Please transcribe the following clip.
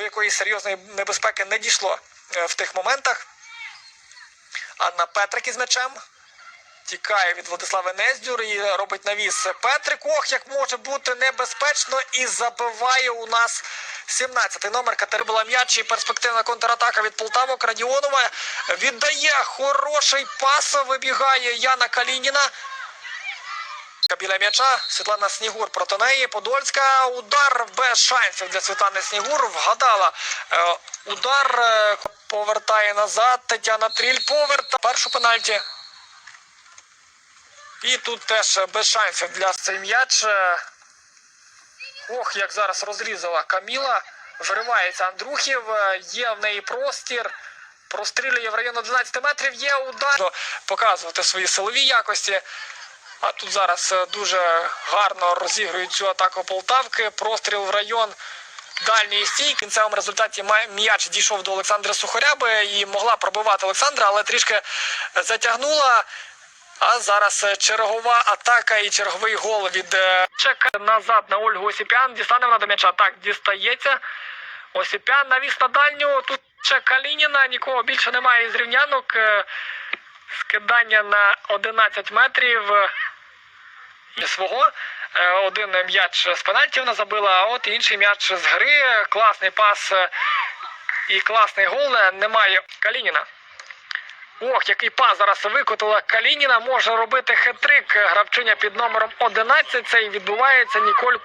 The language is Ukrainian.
до якоїсь серйозної небезпеки не дійшло е, в тих моментах. Анна Петрик із м'ячем. Тікає від Владислави Нездюр і робить навіс Петрик. Ох, як може бути небезпечно і забиває у нас 17-й номер Катерина була м'яч і перспективна контратака від Полтавок. Радіонова віддає хороший пас. Вибігає Яна Калініна. Біля м'яча Світлана Снігур проти неї. Подольська. Удар без шансів для Світлани Снігур. Вгадала е, удар. е, повертає назад. Тетяна Тріль поверта. Першу пенальті. І тут теж без шансів для цей м'яч. Е, Ох, як зараз розрізала Каміла. Виривається Андрухів. Є в неї простір. Прострілює в район 11 метрів. Є удар. Показувати свої силові якості. А тут зараз е, дуже гарно розігрують цю атаку Полтавки. Простріл в район дальньої стійки. В кінцевому результаті м'яч дійшов до Олександра Сухаряби і могла пробивати Олександра, але трішки затягнула. А зараз е, чергова атака і черговий гол від е, Чек назад на Ольгу Осіпян. Дістане вона до м'яча. Так, дістається. Осіпян навіс на дальню. Тут ще Калініна. Нікого більше немає із рівнянок. Скидання на 11 метрів свого. Е, Один м'яч з пенальті вона забила, а от інший м'яч з гри. Класний пас е, і класний гол. Немає Калініна. Ох, який пас зараз викотила Калініна. Може робити хет-трик. Гравчиня під номером 11. Це і відбувається. Ніколь